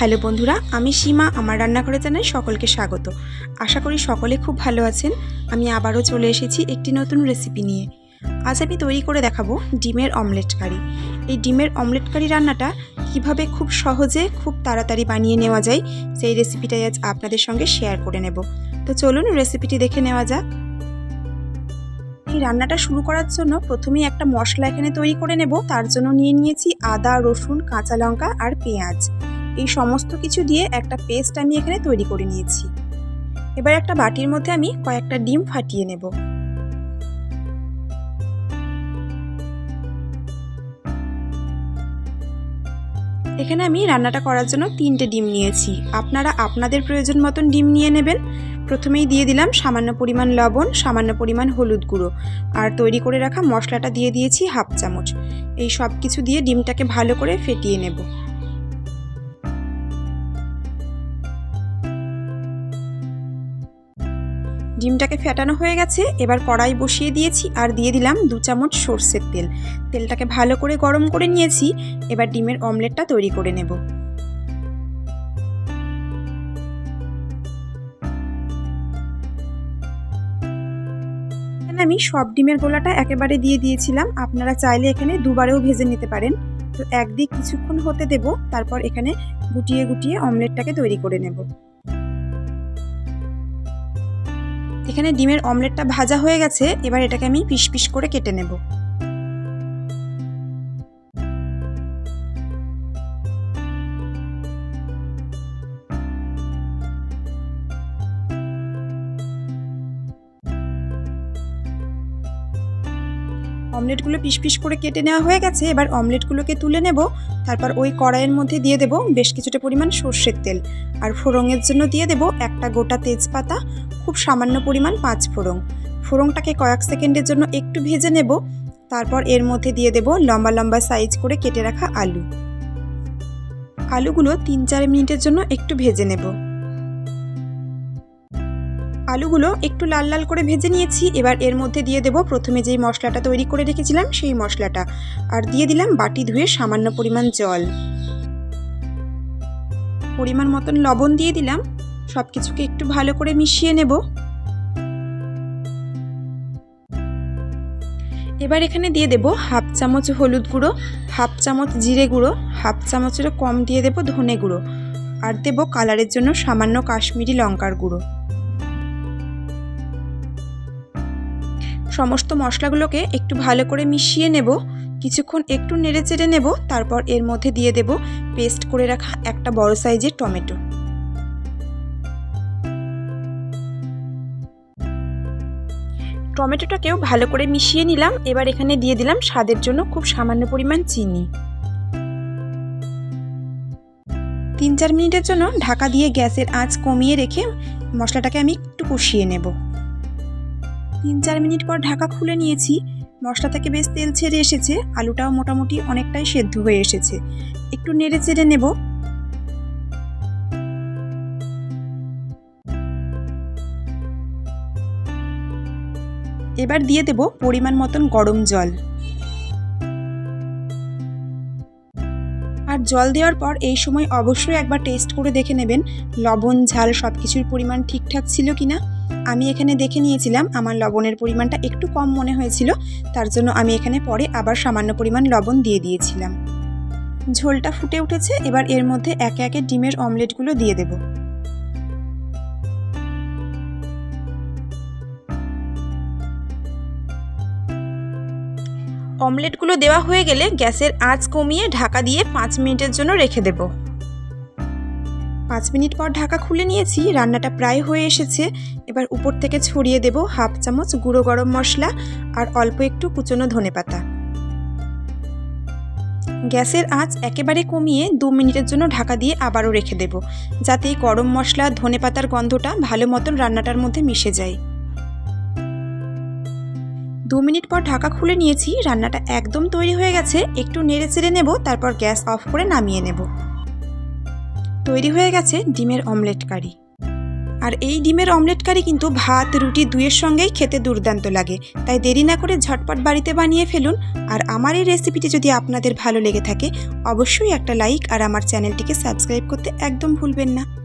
Hello বন্ধুরা, আমি সীমা, আমার রান্নাঘরে জানাই সকলকে স্বাগত। আশা করি সকলে খুব ভালো আছেন। আমি আবারও চলে এসেছি একটি নতুন রেসিপি নিয়ে। আজ আমি তৈরি করে দেখাবো ডিমের অমলেট কারি এই ডিমের অমলেট কারি রান্নাটা কীভাবে খুব সহজে, খুব তাড়াতাড়ি বানিয়ে নেওয়া যায়, সেই রেসিপিটাই আজ আপনাদের সঙ্গে শেয়ার করে নেব। তো চলুন রেসিপিটি দেখে নেওয়া যাক। এই রান্নাটা শুরু করার জন্য প্রথমেই একটা মশলা এখানে তৈরি করে নেব। তার জন্য নিয়ে নিয়েছি আদা, রসুন, কাঁচা লঙ্কা আর পেঁয়াজ। এই সমস্ত কিছু দিয়ে একটা পেস্ট আমি এখানে তৈরি করে নিয়েছি। এবার একটা বাটির মধ্যে আমি কয়েকটা ডিম ফাটিয়ে নেব। এখানে আমি রান্নাটা করার জন্য তিনটে ডিম নিয়েছি। আপনারা আপনাদের প্রয়োজন মতন ডিম নিয়ে নেবেন। প্রথমেই দিয়ে দিলাম সামান্য পরিমাণ লবণ, সামান্য পরিমাণ হলুদ গুঁড়ো। আর তৈরি করে রাখা মশলাটা দিয়ে দিয়েছি হাফ চামচ। এই সব কিছু দিয়ে ডিমটাকে ভালো করে ফেটিয়ে নেব। ডিমটাকে ফেটানো হয়ে গেছে, এবার কড়াই বসিয়ে দিয়েছি আর দিয়ে দিলাম দু চামচ সর্ষের তেল। তেলটাকে ভালো করে গরম করে নিয়েছি, এবার ডিমের অমলেটটা তৈরি করে নেব। আমি সব ডিমের গোলাটা একেবারে দিয়ে দিয়েছিলাম, আপনারা চাইলে এখানে দুবারেও ভেজে নিতে পারেন। তো একদিক কিছুক্ষণ হতে দেব, তারপর এখানে গুটিয়ে গুটিয়ে অমলেটটাকে তৈরি করে নেব। এখানে ডিমের অমলেটটা ভাজা হয়ে গেছে এবার এটাকে আমি পিস পিস করে কেটে নেব। অমলেটগুলো পিস পিস করে কেটে নেওয়া হয়ে গেছে, এবার অমলেটগুলোকে তুলে নেব, তারপর ওই কড়াইয়ের মধ্যে দিয়ে দেব বেশ কিছুটা পরিমাণ সর্ষের তেল। আর ফোড়ঙের জন্য দিয়ে দেব একটা গোটা তেজপাতা, খুব সামান্য পরিমাণ পাঁচ ফোড়ং ফোড়ংটাকে কয়েক সেকেন্ডের জন্য একটু ভেজে নেব, তারপর এর মধ্যে দিয়ে দেব লম্বা লম্বা সাইজ করে কেটে রাখা আলু। আলুগুলো তিন চার মিনিটের জন্য একটু ভেজে নেব। আলুগুলো একটু লাল লাল করে ভেজে নিয়েছি। এবার এর মধ্যে দিয়ে দেব প্রথমে যেই মশলাটা তৈরি করে রেখেছিলাম সেই মশলাটা। আর দিয়ে দিলাম বাটি ধুয়ে সামান্য পরিমাণ জল। পরিমাণ মতন লবণ দিয়ে দিলাম। সব কিছুকে একটু ভালো করে মিশিয়ে নেব। এবার এখানে দিয়ে দেব হাফ চামচ হলুদ গুঁড়ো, হাফ চামচ জিরে গুঁড়ো, হাফ চামচেরও কম দিয়ে দেব ধনে গুঁড়ো। আর দেব কালারের জন্য সামান্য কাশ্মীরি লঙ্কার গুঁড়ো। সমস্ত মশলাগুলোকে একটু ভালো করে মিশিয়ে নেব। কিছুক্ষণ একটু নেড়ে চেড়ে নেব, তারপর এর মধ্যে দিয়ে দেব পেস্ট করে রাখা একটা বড় সাইজের টমেটো। টমেটোটাকেও ভালো করে মিশিয়ে নিলাম, এবার এখানে দিয়ে দিলাম স্বাদের জন্য খুব সামান্য পরিমাণ চিনি। তিন চার মিনিটের জন্য ঢাকা দিয়ে গ্যাসের আঁচ কমিয়ে রেখে মশলাটাকে আমি একটু কষিয়ে নেব। তিন চার মিনিট পর ঢাকা খুলে নিয়েছি। মশলা থেকে বেশ তেল ছেড়ে এসেছে, আলুটাও মোটামুটি অনেকটাই সেদ্ধ হয়ে এসেছে। একটু নেড়ে চেড়ে নেব। এবার দিয়ে দেব পরিমাণ মতন গরম জল। আর জল দেওয়ার পর এই সময় অবশ্যই একবার টেস্ট করে দেখে নেবেন, লবণ, ঝাল সব কিছুর পরিমাণ ঠিকঠাক ছিল কি না আমি এখানে দেখে নিয়েছিলাম আমার লবণের পরিমাণটা একটু কম মনে হয়েছিল, তার জন্য আমি এখানে পরে আবার সামান্য পরিমাণ লবণ দিয়ে দিয়েছিলাম। ঝোলটা ফুটে উঠেছে, এবার এর মধ্যে একে একে ডিমের অমলেটগুলো দিয়ে দেব। অমলেটগুলো দেওয়া হয়ে গেলে গ্যাসের আঁচ কমিয়ে ঢাকা দিয়ে পাঁচ মিনিটের জন্য রেখে দেবো। পাঁচ মিনিট পর ঢাকা খুলে নিয়েছি, রান্নাটা প্রায় হয়ে এসেছে। এবার উপর থেকে ছড়িয়ে দেব হাফ চামচ গুঁড়ো গরম মশলা আর অল্প একটু কুচনো ধনে পাতা। গ্যাসের আঁচ একেবারে কমিয়ে দু মিনিটের জন্য ঢাকা দিয়ে আবারও রেখে দেব, যাতে গরম মশলা, ধনে পাতার গন্ধটা ভালো মতন রান্নাটার মধ্যে মিশে যায়। দু মিনিট পর ঢাকা খুলে নিয়েছি, রান্নাটা একদম তৈরি হয়ে গেছে, একটু নেড়ে চেড়ে নেব, তারপর গ্যাস অফ করে নামিয়ে নেব। তৈরি হয়ে গেছে ডিমের অমলেট কারি। আর এই ডিমের অমলেট কারি কিন্তু ভাত, রুটি দুইয়ের সঙ্গেই খেতে দুর্দান্ত লাগে। তাই দেরি না করে ঝটপট বাড়িতে বানিয়ে ফেলুন। আর আমার এই রেসিপিটি যদি আপনাদের ভালো লেগে থাকে, অবশ্যই একটা লাইক আর আমার চ্যানেলটিকে সাবস্ক্রাইব করতে একদম ভুলবেন না।